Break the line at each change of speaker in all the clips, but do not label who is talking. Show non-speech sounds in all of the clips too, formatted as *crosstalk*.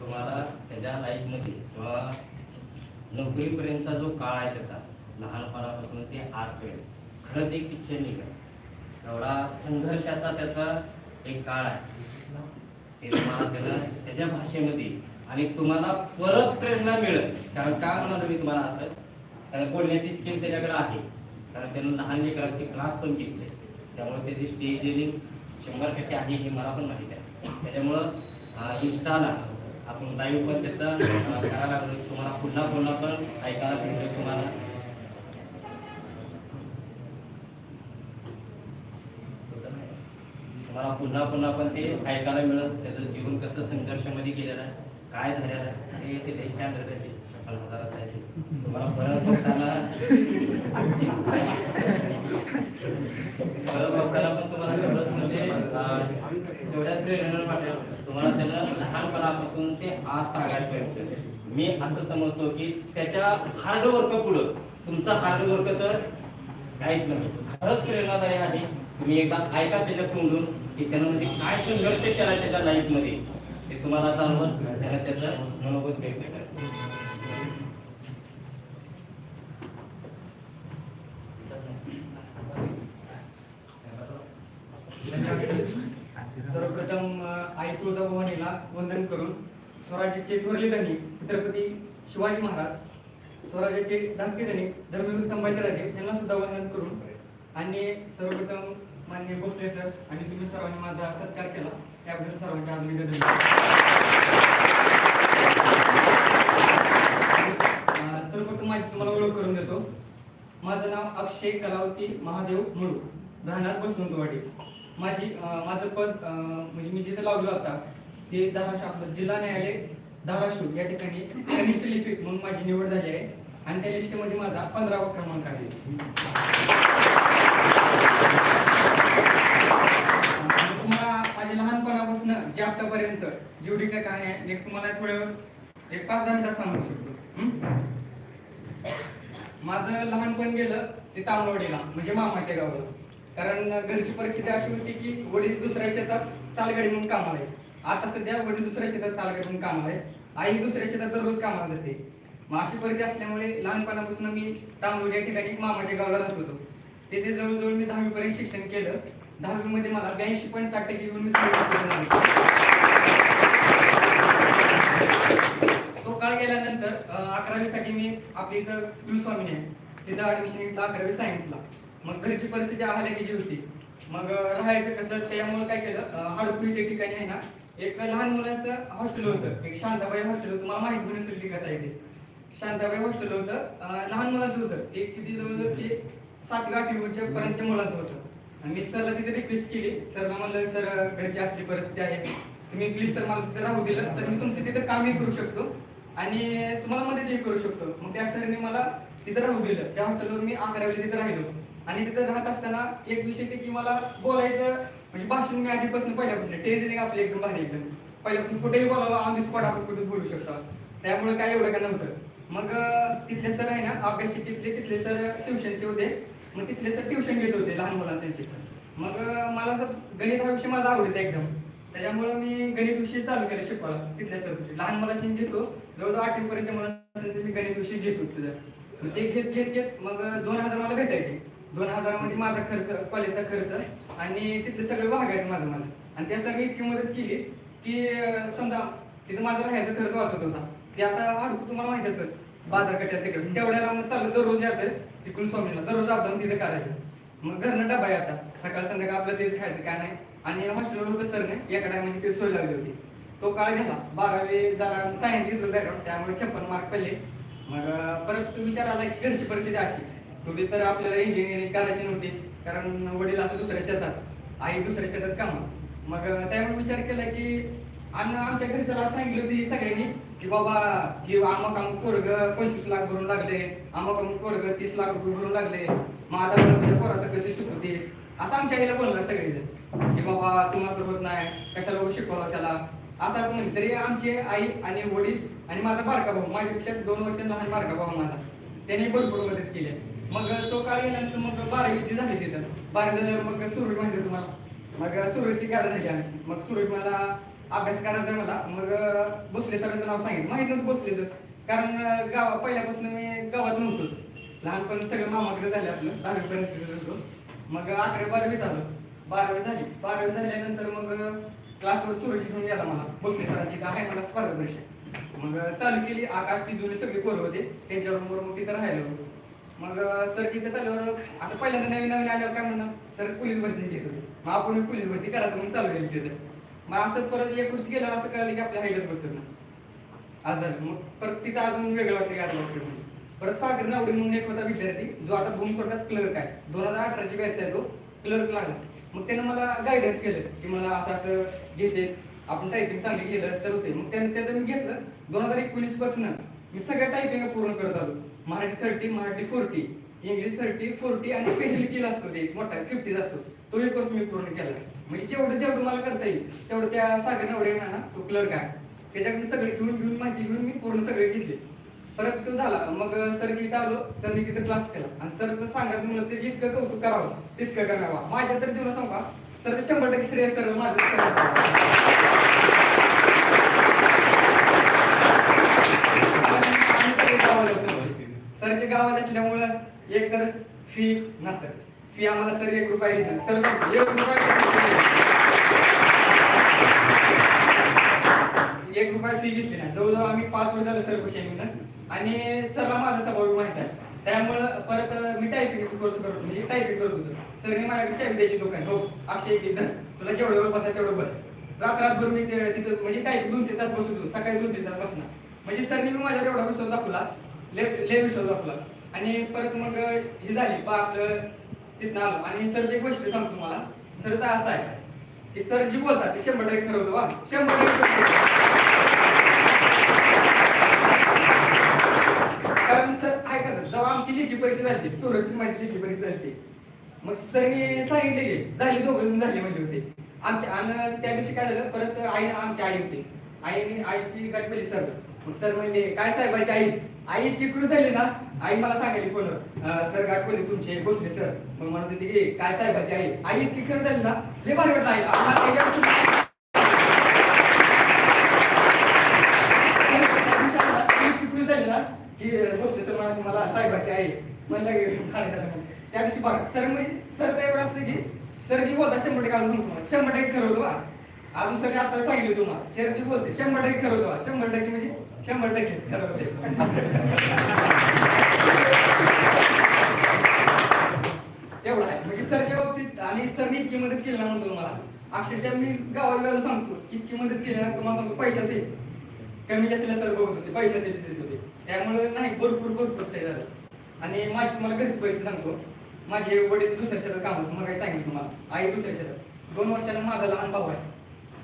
तुम्हाला त्याच्या लाईफमध्ये किंवा नोकरीपर्यंतचा जो काळ आहे त्याचा लहानपणापासून ते आजपर्यंत खरंच एक पिक्चर निघाल. एवढा संघर्षाचा त्याचा एक काळ आहे. ते तुम्हाला त्याला त्याच्या भाषेमध्ये आणि तुम्हाला परत प्रेरणा मिळेल. कारण का म्हणालो मी तुम्हाला असं? कारण बोलण्याची स्किल त्याच्याकडे आहे. कारण त्यानं लहान लेकरांचे क्लास पण घेतले. त्यामुळे त्याची स्टेज शंभर टक्के आहे हे मला पण माहीत आहे. त्याच्यामुळं इंस्टाला आपण लाईव्ह पण त्याचा करायला लागलो. तुम्हाला पुन्हा पुन्हा पण ऐकायला भेटेल तुम्हाला. तुम्हाला पुन्हा पुन्हा पण ते ऐकायला मिळत त्याचं जीवन कसं संघर्षामध्ये गेलेलं आहे. काय हे ते ते स्टँडर्ड आहे ते छप्पन हजाराचं आहे ते. तुम्हाला परत बघताना परत बघताना पण तुम्हाला सगळंच म्हणजे तेवढ्याच प्रेरणा वाटेल. तुम्हाला त्यानं लहानपणापासून ते आज तागायपर्यंत. मी असं समजतो की त्याच्या हार्डवर्क पुढं. तुमचा हार्डवर्क तर काहीच नाही. खरंच प्रेरणादायी आहे. तुम्ही एकदा ऐका त्याच्या तोंडून की त्यानं म्हणजे काय संघर्ष केला त्याच्या लाईफमध्ये. ते तुम्हाला जाणवत त्याला त्याचं मनोगत व्यक्त
सर्वप्रथम आई आई तुळजाभवानीला वंदन करून स्वराज्याचे थोरले धनिक छत्रपती शिवाजी महाराज स्वराज्याचे धाकटे धनिक धर्मवीर संभाजीराजे यांना सुद्धा वंदन करून आणि सर्वप्रथम मान्य भोसले सर आणि तुम्ही सर्वांनी माझा सत्कार केला. त्याबद्दल सर्वांच्या आदरणीय धन्यवाद सर्वप्रथम तुम्हाला ओळख करून देतो. माझं नाव अक्षय कलावती महादेव मुळू राहणार बसवंतवाडी. माझी माझं पद म्हणजे मी जिथे लावलं होता ते धाराशिव आपलं जिल्हा न्यायालय धाराशिव या ठिकाणी कनिष्ठ लिपिक म्हणून माझी निवड झाली आहे. आणि त्या लिस्टमध्ये माझा पंधरावा क्रमांक आहे आणि तुम्हाला माझ्या लहानपणापासून जे आतापर्यंत जेवढी काय कहाणी आहे एक तुम्हाला थोड्या वेळ एक पाच दहा मिनिटात सांगू शकतो. माझं लहानपण गेलं ते तांबवडीला म्हणजे मामाच्या गावाला. कारण घरची परिस्थिती अशी होती की वडील दुसऱ्या शेतात सालगडी म्हणून कामाला आहे आता सध्या वडील दुसऱ्या शेतात सालगडी म्हणून कामाला आहे आई दुसऱ्या शेतात दररोज कामाला जाते. मग अशी परिस्थिती असल्यामुळे लहानपणापासून मी तांबवडी या ठिकाणी मामाच्या गावाला राहत होतो. तिथे जवळजवळ मी दहावीपर्यंत शिक्षण केलं. दहावी मध्ये मला ब्याऐंशी पॉईंट साठ टक्के घेऊन मी तो काळ गेल्यानंतर अकरावी साठी मी आपल्या इथं कुलस्वामीने आहे. तिथं ऍडमिशन घेतलं अकरावी सायन्सला मग घरची परिस्थिती आहाल्याची होती मग राहायचं कसं त्यामुळे काय केलं अं, त्या ठिकाणी आहे ना एक लहान मुलांचं हॉस्टेल होतं. एक शांताबाई हॉस्टेल होतं. तुम्हाला माहीत पण नसेल की कसं आहे ते. शांताबाई हॉस्टेल होतं. लहान मुलांचं होतं. ते किती जवळजवळ ते सात आठवीच्या पर्यंत मुलांचं होतं. आणि मी सरला तिथे रिक्वेस्ट केली. सरला म्हणलं सर घरची असली परिस्थिती आहे. तुम्ही प्लीज सर मला तिथे राहू दिलं. तर मी तुमचं तिथं कामही करू शकतो आणि तुम्हाला मदतही करू शकतो. मग त्या सरने मला तिथं राहू दिलं. त्या हॉस्टेलवर मी अकरावीला तिथं राहिलो. आणि तिथं राहत असताना एक विषय ते की मला बोलायचं म्हणजे भाषण मी आधीपासून पहिल्यापासून टेरिंग आपली एकदम भारी एकदम. पहिल्यापासून कुठेही बोलावं आम्ही स्पॉट आपण कुठे बोलू शकतो. त्यामुळे काय एवढं काय नव्हतं. मग तिथले सर आहे ना अभ्यास शिकले तिथले सर ट्युशनचे होते. मग तिथले सर ट्युशन घेत होते लहान मुलांसाठी. मग मला तर गणित हा विषय माझा आवडीचा एकदम. त्याच्यामुळे मी गणित विषय चालू केलं शिकवायला तिथल्या सर लहान मुलांशी घेतो. जवळजवळ आठवी पर्यंत मुलांचे मी गणित विषय घेत होतो ते घेत घेत घेत मग दोन हजार मला भेटायचे. दोन हजारामध्ये माझा खर्च कॉलेजचा खर्च आणि तिथले सगळं वागायचं माझं मला आणि त्या सगळी इतकी मदत केली की समजा तिथं माझा राहायचा खर्च वाचत होता. ते आता हाडकू तुम्हाला माहिती असेल बाजारकट्यात तिकडे. तेवढ्याला चाललं दररोज यायचं. तिकडून स्वामीला दररोज आपण तिथे करायचं. मग घरनं डबा यायचा. सकाळ संध्याकाळ आपलं तेच खायचं काय नाही. आणि हॉस्टेलवर होतं सरने एका टायमाची ते सोय लागली होती. तो काळ गेला बारावी जरा सायन्स घेतलं बॅकग्राऊंड त्यामुळे छप्पन मार्क पडले. मग परत विचार आला की घरची परिस्थिती अशी. थोडी तर आपल्याला इंजिनिअरिंग करायची नव्हती. कारण वडील असं दुसऱ्या शेतात आई दुसऱ्या शेतात काम. मग त्यामुळे विचार केला की आणि आमच्या घरच्याला सांगितलं होती सगळ्यांनी की बाबा की आमक अमुक पोरग पंचवीस लाख भरून लागले अमुक अमुक पोरग तीस लाख रुपये भरून लागले. मग आता तुझ्या पोराचं कसं शिकवतेस? असं आमच्या आईला बोलणार सगळेजण. की बाबा तुम्हाला तर होत नाही कशाला हो उगाच शिकवलं त्याला? असं असं म्हणजे तरी आमचे आई आणि वडील आणि माझा बारका भाऊ माझ्यापेक्षा दोन वर्ष लहान बारका भाऊ माझा. त्याने भरपूर मदत केली. मग तो काळ गेल्यानंतर मग बारावी झाली तिथं? बारावी झाल्यावर मग सूरज माहिती तुम्हाला? मग सूरजची गाडी झाली आमची. मग सुरज मला अभ्यास करायचा मला. मग भोसले सरांचं नाव सांगितलं. माहीत नव्हतं भोसलेचं. कारण गावा गाव पहिल्यापासून मी गावात नव्हतोच लहानपण सगळं मामाकडे झाले आपलं. दहावीपर्यंत होतो. मग अकरावी बारावीत आलो बारावी झाली. बारावी झाल्यानंतर मग क्लासवर सुरक्षित घेऊन गेला मला. भोसले सरांची आहे मला स्पर्धा परीक्षा. मग चालू केली. आकाश ती जुने सगळे पोरं होते. त्यांच्याबरोबर मग तिथं राहिलो. मग सर तिथे चालल्यावर आता पहिल्यांदा नवीन नवीन आल्यावर काय म्हणणं सर पोलीस भरती घेत होते. मग आपण पोलीस भरती करायचं म्हणून चालू केली तिथे. मग असं परत एक वर्ष गेल्यावर असं कळलं की आपल्या हाईटच बसत ना आज झालं. मग परत तिथं अजून वेगळं वाटलं की आता वाटतं म्हणून परत सागर नावडे म्हणून एक होता विद्यार्थी जो आता भूमकोटात क्लर्क आहे. दोन हजार अठराची बॅच आहे तो. क्लर्क लागला. मग त्यानं मला गायडन्स केलं की मला असं असं घेते. आपण टायपिंग चांगली केलं तर होते मग त्यानं त्याचं मी घेतलं. दोन हजार एकोणीसपासून मी सगळ्या टायपिंग पूर्ण करत आलो. Marathi thirty Marathi forty English thirty forty आणि स्पेशलिटी असतो ते एक मोठा फिफ्टीज असतो. तो एक कोर्स मी पूर्ण केला. म्हणजे जेवढं जेवढं मला करता येईल तेवढं त्या सागर नवडे आहे ना तो क्लर्क आहे. त्याच्याकडे सगळे घेऊन घेऊन माहिती घेऊन मी पूर्ण सगळे घेतले. परत तो झाला. मग सर इथं आलो. सरनी तिथं क्लास केला. आणि सरचं सांगायचं म्हणलं ते जितकं कौतुक करावं. तितकं करावं. माझ्या तर जीवनात सांगा सर शंभर टक्के श्रेय सर माझं सरचे गावाला असल्यामुळं एक तर फी नसतं. की आम्हाला सर एक रुपया घेतात सर एक रुपया एक रुपया फी घेतली ना जवळजवळ आम्ही पाच वर्ष झालं सर पैसे घेऊन आणि सरला माझा स्वभाव माहीत आहे. त्यामुळं परत मी टायपिंग कोर्स करतो म्हणजे टायपिंग करत होतो. सरने माझ्याकडे चावी द्यायची दुकान हो. अक्षय एक तुला जेवढं वेळ बसा तेवढं बस. रात रातभर मी तिथं म्हणजे टाईप दोन तीन तास बसत सकाळी दोन तीन तास बसणार. म्हणजे सरने मी माझ्या एवढा विश्वास दाखवला. ले ले विश्वास दाखवला. आणि परत मग ही झाली. पाच तिथं आलो आणि सरचं एक गोष्ट सांगतो तुम्हाला. सरचं असं आहे. की सर जी बोलतात ते शंभर टक्के खरं होतं वा शंभर टक्के कारण सर काय करतात जेव्हा आमची लेखी परीक्षा झाली सूरजची माझी लेखी परीक्षा झाली मग सरनी सांगितले की झाली दोघं जण झाली म्हणजे होते. आमच्या आणि त्या दिवशी काय झालं परत आई आमची आई होती. आईने आईची गाठ पहिली सर मग सर म्हणले काय साहेबाची आई? आई इतकी खुश झाली ना आई मला सांगायली फोन सर गाठ कोणी तुमचे बसले सर. मग म्हणत होती की काय साहेबाची आई? आई इतकी खुश झाली ना लय भारी वाटलं आईला. त्याच्यापासून इतकी झाली ना की बसले सर मला तुम्हाला साहेबाची आई म्हणलं भारी झालं त्या दिवशी बघा सर म्हणजे सरचं एवढं असतं की सर जी बोलता शंभर टक्के अजून शंभर टक्के खरं होतं बा अजून सर आता सांगितलं तुम्हाला. सर जी बोलते शंभर टक्के खरं तुम्हाला शंभर टक्के म्हणजे शंभर टक्केच खरं होते. एवढं आहे. म्हणजे सरच्या बाबतीत आणि सरने इतकी मदत केली ना म्हणतो तुम्हाला. अक्षरशः मी गावाला गावाला सांगतो इतकी मदत केली ना तुम्हाला सांगतो पैशाचे. कमी जास्तीला सर बघत होते पैशाचे देत होते. त्यामुळे नाही भरपूर भरपूर ते झालं. आणि माझी तुम्हाला घरीच पैसे सांगतो. माझे वडील दुसऱ्या शेतात कामाचं मला काही सांगितलं तुम्हाला. आई दुसऱ्या शहरात. दोन वर्षाला माझा लहान भाऊ आहे.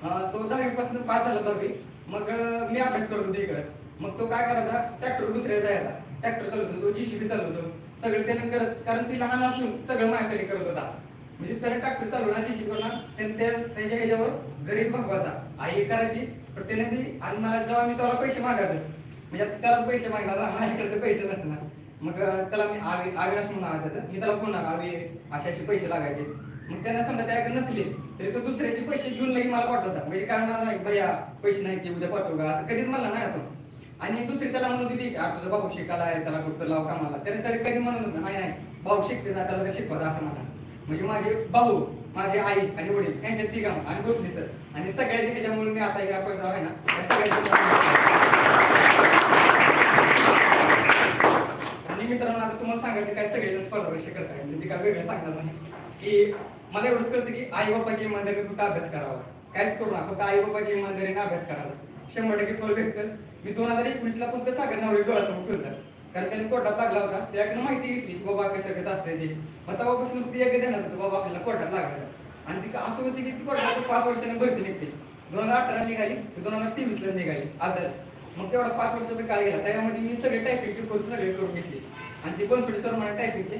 तो दहावी पासून पास झाला दहावी मग मी अभ्यास करत होतो इकडे. मग तो काय करायचा ट्रॅक्टर दुसऱ्या जायला. ट्रॅक्टर चालवतो तो जीसीबी चालवतो सगळं त्याने करत कारण ती लहान असून सगळं माझ्यासाठी करत होता. म्हणजे त्याने ट्रॅक्टर चालवणार जीसीबी करणार त्या त्याच्या ह्याच्यावर गरीब भागवायचा आई करायची पण त्याने ती आणि मला जेव्हा मी त्याला पैसे मागायचे म्हणजे त्याला त्यालाच पैसे मागणार माझ्याकडे तर पैसे नसणार. मग त्याला मी आवी अविनाश म्हणून नाव मी त्याला फोन लावला आवी असे असे पैसे लागायचे. मग त्यांना समजा त्याकडे नसले तरी तो दुसऱ्याचे पैसे घेऊन लगेच मला पाठवायचा म्हणजे काय म्हणा नाही भैया पैसे नाही ते उद्या पाठवू का? असं कधीच म्हणला नाही तो. आणि दुसरी त्याला म्हणून होती की, तुझा भाऊ शिकायला आहे त्याला कुठं लाव कामाला? त्याने तरी कधी म्हणत होता नाही नाही भाऊ शिकते ना त्याला तर शिकवत असं म्हणा. म्हणजे माझे भाऊ माझे आई आणि वडील यांच्या तिघा आणि भोसले सर. आणि सगळ्याच्या ह्याच्यामुळे मी आता या पदावर आहे ना या सगळ्याच्या आणि मित्रांनो आता तुम्हाला सांगायचं काय सगळेजण स्पर्धा परीक्षा करताय म्हणजे काय वेगळं सांगणार नाही. की मला एवढंच कळतं की आई बापाची इमानदारी फक्त अभ्यास करावा. काहीच करू नका. फक्त आई बापाची इमानदारीने अभ्यास करावा. शंभर टक्के फळ भेटतं. मी दोन हजार एकवीस ला फक्त सागर नावडे डोळ्यासमोर फिरतात कारण त्याने कोर्टात लागला होता. त्याकडे माहिती घेतली की बाबा कसं कसं असतंय ते. मग तेव्हापासून फक्त एक देणार होतं. बाबा आपल्याला कोर्टात लागायला. आणि ती असं होती की ती कोर्टात पाच वर्षाने भरती निघते. दोन हजार अठरा निघाली. दोन हजार तेवीस ला निघाली. आता मग तेवढा पाच वर्षाचा काळ गेला. त्यामध्ये मी सगळे टायपिंगचे कोर्स सगळे करून घेतले. आणि ते बनसोडे सर मला टायपिंगचे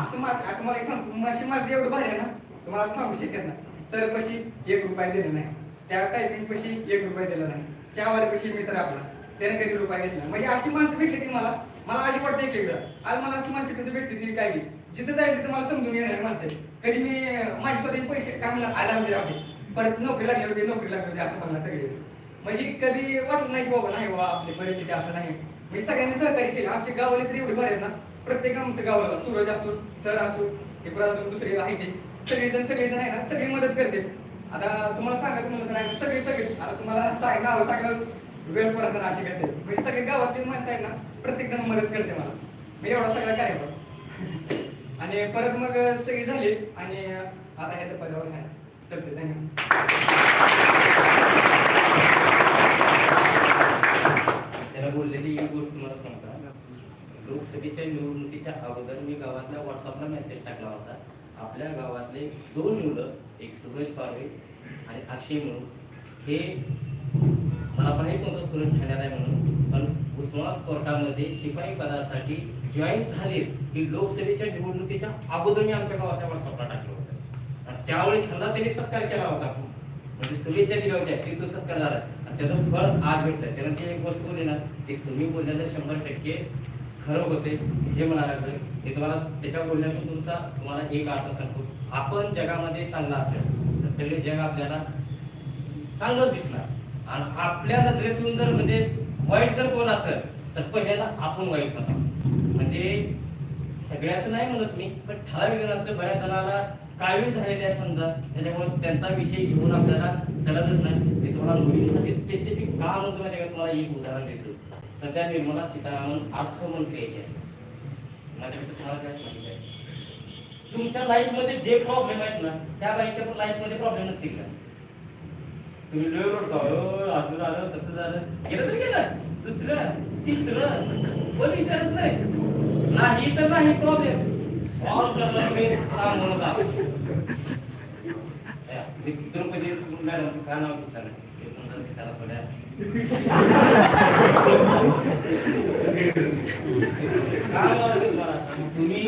असं मा आता मला एक सांग माझे माझे एवढं भारी आहे ना तुम्हाला सांगू शकत ना सर पशी एक रुपया दिला नाही. त्या टायपिंग पशी एक रुपया दिला नाही. चहावाले कशी मित्र आपला. त्याने कधी रुपया घेतला म्हणजे अशी माणसं भेटली ती मला. मला अशी वाटते एक वेगळं आणि मला अशी माणसं कसं भेटते ती काय बी. जिथं जाईल तिथं मला समजून येणार माणसं. आहे. कधी मी माझ्या माझे स्वतःचे पैसे काय म्हणलं आला म्हणजे आपले. परत नोकरी लागली होती नोकरी लागली होती असं म्हणलं सगळे. म्हणजे कधी वाटत नाही की बाबा नाही बाबा आपली परिस्थिती असं नाही. म्हणजे सगळ्यांनी सहकार्य केलं. आमच्या गावाला तरी एवढे बरे आहेत ना. प्रत्येक आमचं गावाला सूरज असो सर असो हे परत दुसरे आहे ते. सगळेजण सगळेजण आहे ना सगळी मदत करते. आता तुम्हाला सांगायचं म्हणलं तर आहे सगळे सगळे. आता तुम्हाला सांग नाव सांगायला वेळ परत अशी करते. म्हणजे सगळे गावातली माणसं आहे ना प्रत्येक जण मदत करते मला. मी एवढा सगळा कार्यक्रम. *laughs* आणि परत मग सगळी झाली. आणि आता हे तर पदावर नाही चलते धन्यवाद.
त्याला बोललेली एक गोष्ट मला सांगता. लोकसभेच्या निवडणुकीच्या अगोदर मी गावातल्या व्हॉट्सअपला मेसेज टाकला होता. आपल्या गावातले दोन मुलं एक सुरज पारवे आणि अक्षय म्हणून. हे मला माहीत नव्हतं सुरज ठाण्याला आहे म्हणून. पण उस्मानाबाद कोर्टामध्ये शिपाई पदासाठी जॉईन झाले की लोकसभेच्या निवडणुकीच्या अगोदर मी आमच्या गावातल्या व्हॉट्सअपला टाकलं होतं. आणि त्यावेळेस ह्यांना त्यांनी सत्कार केला होता. म्हणजे शुभेच्छा दिल्या होत्या. ते तो सत्कार झाला. आणि त्याचं फळ आज भेटतं त्यानं ते एक गोष्ट बोलली ना ते तुम्ही बोलण्याचं शंभर टक्के खरं होते हे म्हणायला लागलं हे तुम्हाला त्याच्या बोलण्यातून तुमचा तुम्हाला एक अर्थ सांगतो. आपण जगामध्ये चांगला असेल तर सगळे जग आपल्याला चांगलं दिसणार. आणि आपल्या नजरेतून जर म्हणजे वाईट जर कोण असेल तर पहिल्यांदा आपण वाईट होता म्हणजे सगळ्याच नाही म्हणत मी पण ठराविक जणांचं बऱ्याच जणांना कावीळ झालेले आहे समजा. त्याच्यामुळे त्यांचा विषय घेऊन आपल्याला चलतच नाही. तुम्हाला मुलींसाठी स्पेसिफिक का म्हणतो माहिती आहे का? तुम्हाला एक उदाहरण देतो. सध्या निर्मला सीतारामन अर्थमंत्री आहे. माझ्यापेक्षा तुम्हाला जास्त माहिती आहे. तुमच्या लाईफमध्ये जे प्रॉब्लेम आहेत ना त्या बाईच्या पण लाईफमध्ये प्रॉब्लेम नसतील का? तुम्ही लय रोडता "अहो, असं झालं तसं झालं. गेलं तर गेलं. दुसरं तिसरं. कोण विचारत नाही. नाही तर नाही प्रॉब्लेम सॉल्व करणं मी सांगून *laughs* तिरुपती मॅडमचं काय नाव घेतलं ते तुम्ही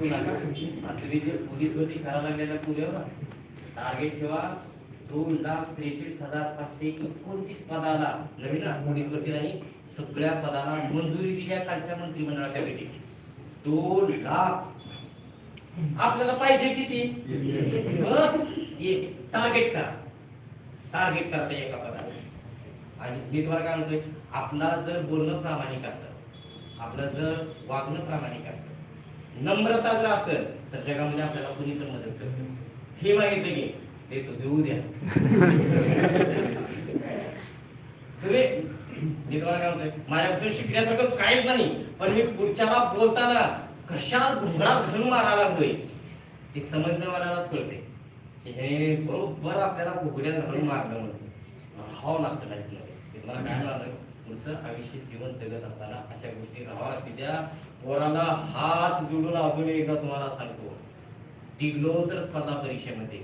तुम्ही जे पोलीस भरती करायला लागलेल्या पुढेवर टार्गेट ठेवा दोन लाख त्रेचाळीस हजार पाचशे एकोणतीस पदाला नवीन पोलीस भरती नाही सगळ्या पदाला मंजुरी दिल्या कालच्या मंत्रिमंडळाच्या बैठकीत दोन लाख आपल्याला पाहिजे किती बस एक टार्गेट करा टार्गेट करता एका पदाला आणि मी तुम्हाला काय म्हणतोय आपला जर बोलणं प्रामाणिक असेल आपलं जर वागणं प्रामाणिक असेल नम्रता जर असेल तर जगामध्ये आपल्याला कोणी पण मदत करत हे मागितलं की तो देऊ द्या. तुम्ही मी तुम्हाला काय म्हणतोय माझ्यापासून शिकण्यासारखं काहीच नाही पण मी पुढच्याला बोलताना कशात घुंगरात घरून मारायला लागलोय ते समजणं मलाच कळते हे बरोबर आपल्याला घुगड्यात घालून मारलं म्हणून राहावं लागतं लाईफमध्ये मला काय लागलं पुढचं आयुष्य जीवन जगत असताना अशा गोष्टी राहावं लागते त्या पोराला हात जोडून अजून एकदा तुम्हाला सांगतो. टिकलो तर स्पर्धा परीक्षेमध्ये.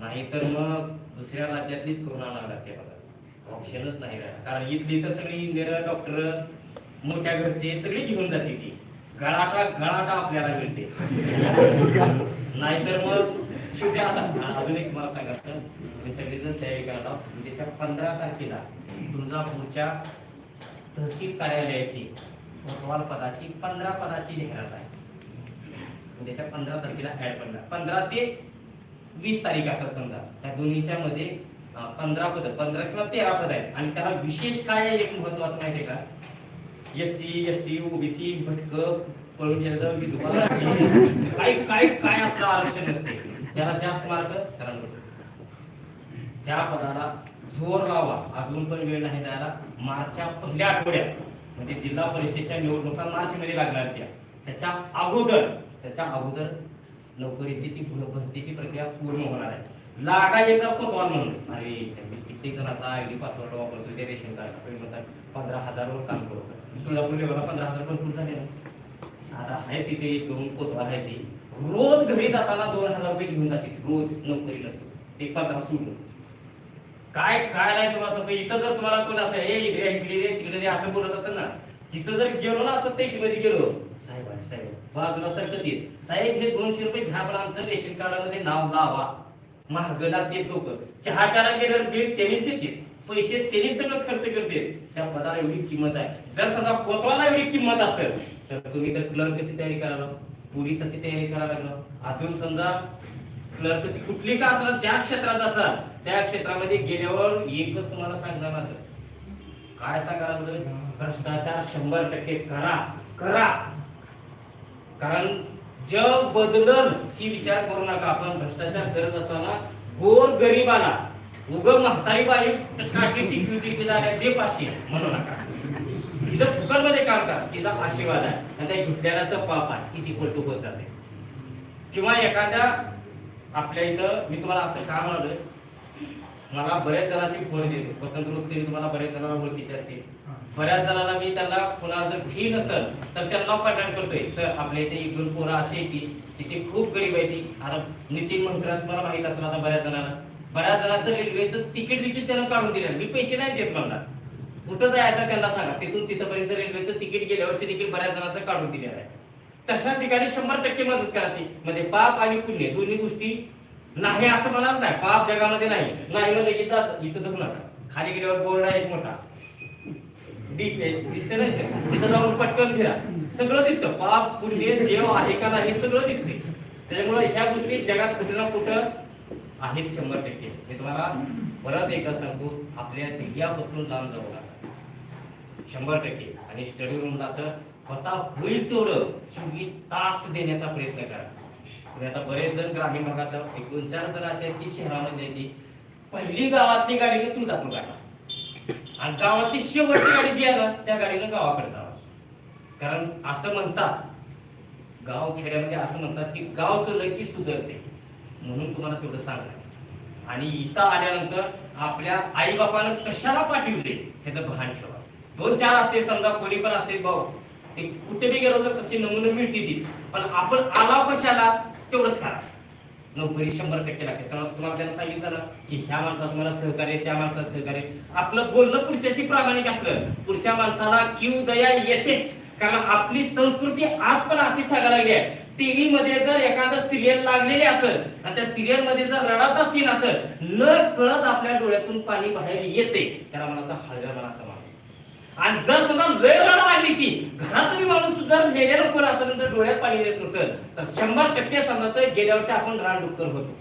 नाहीतर मग दुसऱ्या राज्यातलीच करून लागला ते बघा. ऑप्शनच नाही राहिला. कारण इथली तर सगळी इंजिनियर डॉक्टर मोठ्या घरचे सगळी घेऊन जाते ती. गळाटा गळाटा आपल्याला मिळते. *laughs* नाहीतर मग अजून एक मला सांगायचं मी सगळेजण तयारी करा त्याच्या म्हणजे पंधरा तारखेला तुळजापूरच्या तहसील कार्यालयाची कोतवाल पदाची पंधरा पदाची जाहिरात आहे. म्हणजे त्याच्या पंधरा तारखेला ऍड करणार. पंधरा ते वीस तारीख असं समजा. त्या दोन्हीच्या मध्ये पंधरा पद पंधरा किंवा तेरा पद आहेत. आणि त्याला विशेष काय एक महत्वाचं माहिती का? S C S T OBC भटक पळून गेलं विधवा काय काय काय असलं आरक्षण नसते. ज्याला जास्त मार्क त्याला मिळतो त्या पदाला जोर लावा. अजून पण वेळ नाही जायला. मार्चच्या पहिल्या आठवड्यात म्हणजे जिल्हा परिषदेच्या निवडणुका मार्च मध्ये लागणार त्या. त्याच्या अगोदर त्याच्या अगोदर नोकरीची ती भरतीची प्रक्रिया पूर्ण होणार आहे. लाटा लागायचा कोतवाल म्हणून. अरे कित्येक जणांचा आय डी पासवर्ड वापरतो ते रेशन कार्ड. म्हणतात पंधरा हजारवर काम करतो तुळजापूर लेवलला पंधरा हजार पण पूर्ण झाले ना. आता आहे तिथे एक दोन कोतवाल आहे ती. रोज घरी जाताना दोन हजार रुपये घेऊन जाते रोज नोकरी नसतो. ते पंधरा सोडून काय काय नाही तुम्हाला असं इथं जर तुम्हाला कोण असं हे इकडे इकडे रे तिकडे रे असं बोलत असेल ना तिथं जर गेलो ना असं ते मध्ये गेलो साहेब आहे, साहेब बाजूला सरकत येत. साहेब हे दोनशे रुपये घ्या पण आमचं रेशन कार्डामध्ये नाव लावा. महागला देत लोक. चहा प्यायला गेल्यावर बिल त्यांनीच देते. पैसे त्यांनीच सगळं खर्च करते. त्या पदाला एवढी किंमत आहे. जर समजा कोतवाला एवढी किंमत असेल तर तुम्ही तर क्लर्कची तयारी करायला पोलिसाची तयारी करायला लागलो. अजून समजा क्लर्कची कुठली का असला ज्या क्षेत्रात जाचाल त्या क्षेत्रामध्ये गेल्यावर एकच तुम्हाला सांगणार माझं. काय सांगा भ्रष्टाचार शंभर टक्के करा करा. कारण जग बदलल ही विचार करू नका आपण. भ्रष्टाचार करत असताना गोर गरीबाला उग म्हातारी बाई साठी टिकवी टिकवी झाल्या दे पाचशे. म्हणू नका. तिथं फुकटमध्ये काम करा. तिचा आशीर्वाद आहे. आणि त्या घेतलेल्याचं पाप आहे. ती पलटू होत जाते. किंवा एखाद्या आपल्या इथं मी तुम्हाला असं का म्हणालोय? मला बऱ्याच जणांची फोन देते वसंत रोज तुम्हाला बऱ्याच जणांना ओळखीचे असते. बऱ्याच जणांना मी त्यांना कोणाला जर फी नसेल तर त्यांना कॉन्टॅक्ट करतोय. सर आपल्या इथे एक दोन पोरं अशी आहे की तिथे खूप गरीब आहे ती. आता नितीन मंत्र्यात तुम्हाला माहीत असेल आता बऱ्याच जणांना. बऱ्याच जणांचं रेल्वेचं तिकीट देखील त्यांना काढून दिलं मी पैसे नाही देत मला. कुठं जायचं त्यांना सांगा. तिथून तिथपर्यंत रेल्वेचं तिकीट गेल्या वर्षी देखील बऱ्याच जणांचं काढून दिलेलं आहे. तशा ठिकाणी शंभर टक्के मदत करायची. म्हणजे पाप आणि पुण्य दोन्ही गोष्टी नाही असं म्हणाच नाही. पाप जगामध्ये नाही. नाही म्हणजे इथं इथं धरू नका. खाली गेल्यावर बोर्ड आहे एक मोठा. डीप दिसते नाही तिथं जाऊन पटकन फिरा. सगळं दिसतं. पाप पुण्य देव आहे का नाही हे सगळं दिसते त्याच्यामुळे ह्या गोष्टी जगात कुठे ना कुठं आहेत शंभर टक्के. मी तुम्हाला परत एकदा सांगतो आपल्या ध्येयापासून लांब जाऊ नका. शंभर टक्के. आणि स्टडी रूमला तर स्वतः होईल तेवढं. चोवीस तास देण्याचा प्रयत्न करा. तुम्ही आता बरेच जण ग्रामीण भागात एक दोन चार जण असे आहेत की शहरामध्ये की पहिली गावातली गाडी तुळजापूर काढा. आणि गावातली शेवटची गाडी जी आहे ना त्या गाडीनं गावाकडे जावा. कारण असं म्हणतात गाव खेड्यामध्ये असं म्हणतात की गाव सुधरलं की सुधरते. म्हणून तुम्हाला तेवढं सांगणार आणि इथं आल्यानंतर आपल्या आई बापानं कशाला पाठवले ह्याचं भान ठेवा. दोन चार असते समजा कोणी पण असते भाऊ ते कुठे बी गेलो तर तशी नमुने मिळते तीच. पण आपण आलाव कशाला तेवढंच करा. नोकरी शंभर टक्के लागते. कारण तुम्हाला त्यांना सांगितलं ना की ह्या माणसाचं तुम्हाला सहकार्य त्या माणसाचं सहकार्य आपलं बोलणं पुढच्याशी प्रामाणिक असलं पुढच्या माणसाला किव दया येतेच. कारण आपली संस्कृती आज पण अशी सांगायला लागली आहे. टीव्ही मध्ये जर एखादं सिरियल लागलेली असेल आणि त्या सिरियलमध्ये जर रडाचा सीन असेल न कळत आपल्या डोळ्यातून पाणी बाहेर येते. त्याला मनाचा हळव्या मनाचा आणि जर समजा लय रडा लागली घरात घरातली माणूस जर मेलेलं कोण असेल तर डोळ्यात पाणी येत नसेल तर शंभर टक्के समजायचं गेल्या वर्षी आपण रानडुक्कर होतो.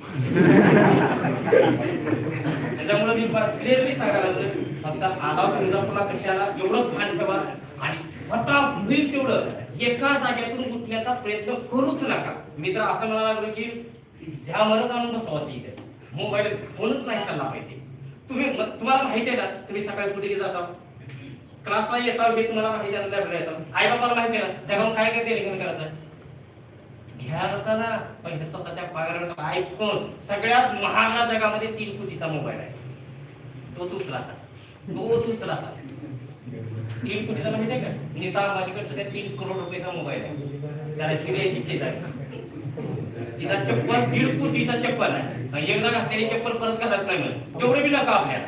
त्याच्यामुळे मी क्लिअरली सांगायला लागलो फक्त आगाव तुळजापूरला कशाला एवढं भान ठेवा आणि स्वतः होईल तेवढं. एका जागेतून उठण्याचा प्रयत्न करूच नका. मी तर असं म्हणायला लागलो की ज्या मरत आणून बसवायचं इथे. मोबाईल फोनच नाही चालला पाहिजे. तुम्ही तुम्हाला माहिती आहे ना तुम्ही सकाळी कुठे जाता? क्लासला येतावर हे तुम्हाला माहिती आहे लायब्ररी येतात आई बाबाला माहिती आहे ना जगावर काय काय देणं करायचं? घ्यायचा ना पहिले स्वतःच्या पगाराचा आयफोन सगळ्यात महागडा जगामध्ये तीन कोटीचा मोबाईल आहे. तो उचलाचा तो उचलाचा तीन कोटीचा माहिती आहे का? नीता माझ्याकडे सध्या तीन करोड रुपयाचा मोबाईल आहे. त्याला हिरे दिशे तिचा चप्पल दीड कोटीचा चप्पल आहे. एकदा घातलेली चप्पल परत घालत नाही म्हणून तेवढे बी नका आपल्याला.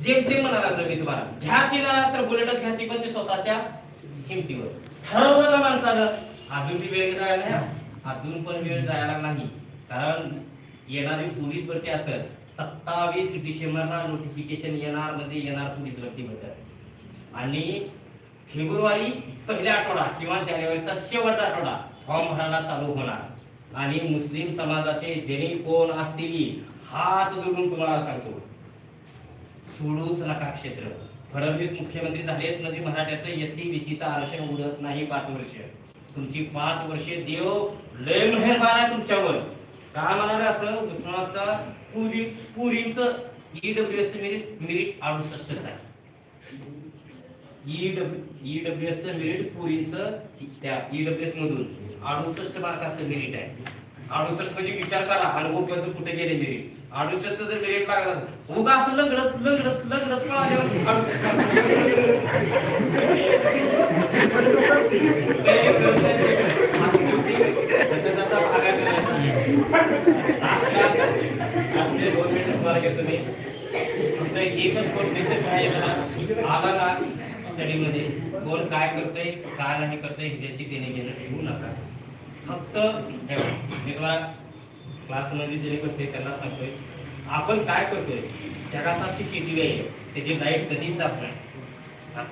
पण म्हणा लागलं लागलो मी तुम्हाला. घ्यायची ना तर बुलेटच घ्यायची पण ती स्वतःच्या किमतीवर ठरवलं ना माणसानं अजून ती वेळ जायला नाही. अजून पण वेळ जायला नाही. कारण येणारी पोलीस भरती असेल सत्तावीस डिसेंबरला नोटिफिकेशन येणार म्हणजे येणार पोलीस भरती बद्दल आणि फेब्रुवारी पहिल्या आठवडा किंवा जानेवारीचा शेवटचा आठवडा फॉर्म भरायला चालू होणार. आणि मुस्लिम समाजाचे जेणे कोण असतील हात जोडून तुम्हाला सांगतो. सोडूच नका क्षेत्र. फडणवीस मुख्यमंत्री झालेत म्हणजे मराठ्याचं एस सी बीसीचं आरक्षण उडत नाही पाच वर्ष. तुमची पाच वर्षे देव लय मेहरबान आहे तुमच्यावर. काय म्हणाल असं? उस्मानाचा पुरी पुरीचं ईडब्ल्यू एस मेरिट मेरिट अडुसष्टच आहे. E ईडब्ल्यू ईडब्ल्यू एसचं मेरिट पुरीचं त्या ईडब्ल्यू एस मधून अडुसष्ट मार्काचं मेरिट आहे. अडुसष्ट म्हणजे विचार करा अनुभव कुठे गेले मेरिट अडुसष्टचं जर मेरिट लागलं असेल हो मग असं लंगडत लंगडत लंगडत हो? आल्यावर एकच गोष्ट आला स्टडीमध्ये कोण काय करतंय काय नाही करतंय ह्याच्याशी देणे घेणं ठेवू नका. फक्त मी म्हणजे तुम्हाला क्लासमध्ये जे बसते त्यांना सांगतोय आपण काय करतोय? जगात अशी शेती आहे. त्याची लाइट कधीच जात नाही.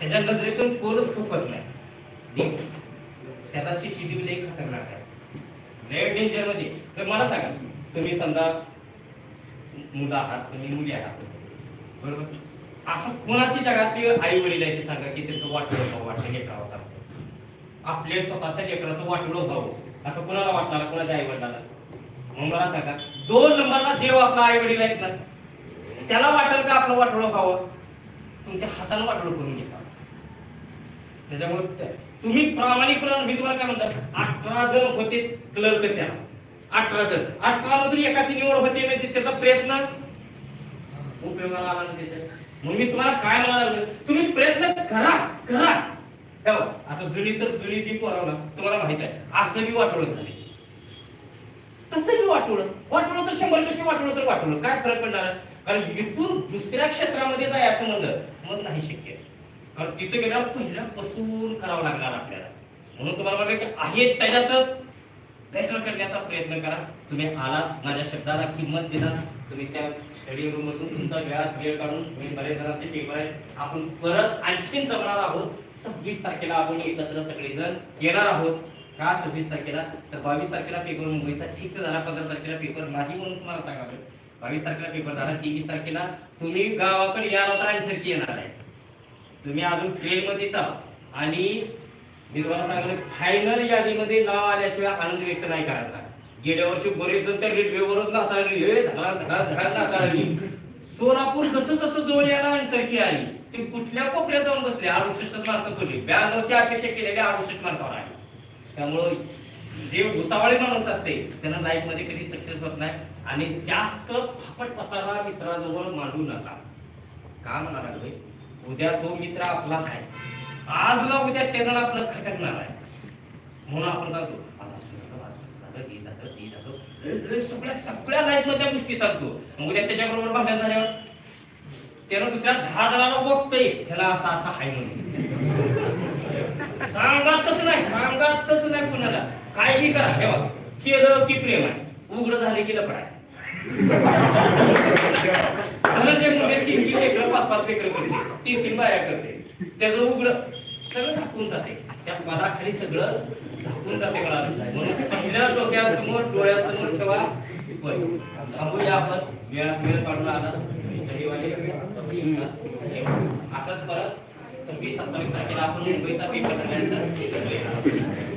त्याच्या नजरेतून कोणच खूपच नाही. त्याचा सीसीटीव्ही लई खतरनाक आहे. लय डेंजर म्हणजे तर मला सांगा तुम्ही समजा मुलं आहात तुम्ही मुली आहात. बरोबर? असं कोणाची जगातली आई वडील आहे ते सांगा की त्याचं वाटलं भाऊ वाटलं लेकरावं सांगतो आपल्या स्वतःच्या लेकराचं वाटलं भाऊ. असं कोणाला वाटणार? कोणाच्या आई वडिलाला मग मला सांगा. दोन नंबरला देव आपला आई वडील आहेत ना. त्याला वाटेल का आपलं वाटोळं खावं तुमच्या हाताला वाटोळं करून घेता त्याच्यामुळे तुम्ही प्रामाणिकपणा मी तुम्हाला काय म्हणतात अठरा जण होते क्लर्कच्या अठरा जण. अठरा मधून एकाची निवड होते म्हणजे त्याचा प्रयत्न उपयोगाला आला त्याच्या म्हणून मी तुम्हाला काय म्हणायला लागलो तुम्ही प्रयत्न करा करा. आता जुनी तर जुनी जी पोरावला तुम्हाला माहीत आहे असं बी वाटोळं झाले तसं मी वाटवलं. वाटवलं तर शंभर टक्के वाटवलं तर वाटवलं. काय फरक पडणार? कारण इथून दुसऱ्या क्षेत्रामध्ये जायचं म्हणलं मग नाही शक्य. कारण तिथे गेल्यावर पहिल्यापासून करावं लागणार आपल्याला. म्हणून तुम्हाला म्हणलं की आहे त्याच्यातच. बेटर करण्याचा प्रयत्न करा. तुम्ही आला माझ्या शब्दाला किंमत दिलास. तुम्ही त्या स्टडी रूम मधून तुमचा वेळात वेळ काढून तुम्ही बरेच जणांचे पेपर आहेत. आपण परत आणखीन जमणार आहोत. सव्वीस तारखेला आपण एकत्र सगळेजण येणार आहोत. का सव्वीस तारखेला? तर बावीस तारखेला पेपर मुंबईचा फिक्स झाला पंधरा तारखेला पेपर नाही म्हणून तुम्हाला सांगावे. बावीस तारखेला पेपर झाला तेवीस तारखेला तुम्ही गावाकडे या नंतर आणि सरकी येणार आहे. तुम्ही अजून ट्रेनमध्ये जा आणि मी तुम्हाला सांगितलं फायनल यादीमध्ये नाव आल्याशिवाय आनंद व्यक्त नाही करायचा. गेल्या वर्षी बरेच जण त्या रेल्वेवरच नाचाळली हे धडा धडा धडा नाचाळली सोलापूर जसं जसं जवळ यायला आणि सरकी आली ते कुठल्या कोपऱ्यात जाऊन बसले? अडुसष्ट मार्क पडले. ब्याण्णवची अपेक्षा केलेल्या अडुसष्ट मार्कावर आहे. त्यामुळं जे उतावळे माणूस असते त्यांना लाईफमध्ये कधी सक्सेस होत नाही. आणि जास्त फापट पसारा मित्राजवळ मांडू नका. का म्हणा लागलोय? उद्या तो मित्र आपला आहे. आजला उद्या त्याला आपलं खटकणार आहे. म्हणून आपण सांगतो आज सगळ्या सगळ्या लाईफमध्ये गोष्टी सांगतो. मग उद्या त्याच्याबरोबर भांडण झाल्यावर? त्यानं दुसऱ्या दहा जणांना बघतोय. त्याला असा असा हाय म्हणून. सांगायचंच नाही. कुणाला? काय बी करा हे बघा. केलं की प्रेम आहे. उघड झाले की लपड आहे. तीन तीन लेकरं पाच पाच लेकरं करते तीन तीन बाया करते त्याचं उघड सगळं झाकून जाते. त्या पदाखाली सगळं झाकून जाते मला म्हणून पहिल्या डोक्यासमोर डोळ्यासमोर ठेवा. बस. थांबूया आपण. वेळात वेळ काढून आला स्टडीवाले असंच परत सव्वीस सत्तावीस तारखेला आपण मुंबईचा पेपर झाल्यानंतर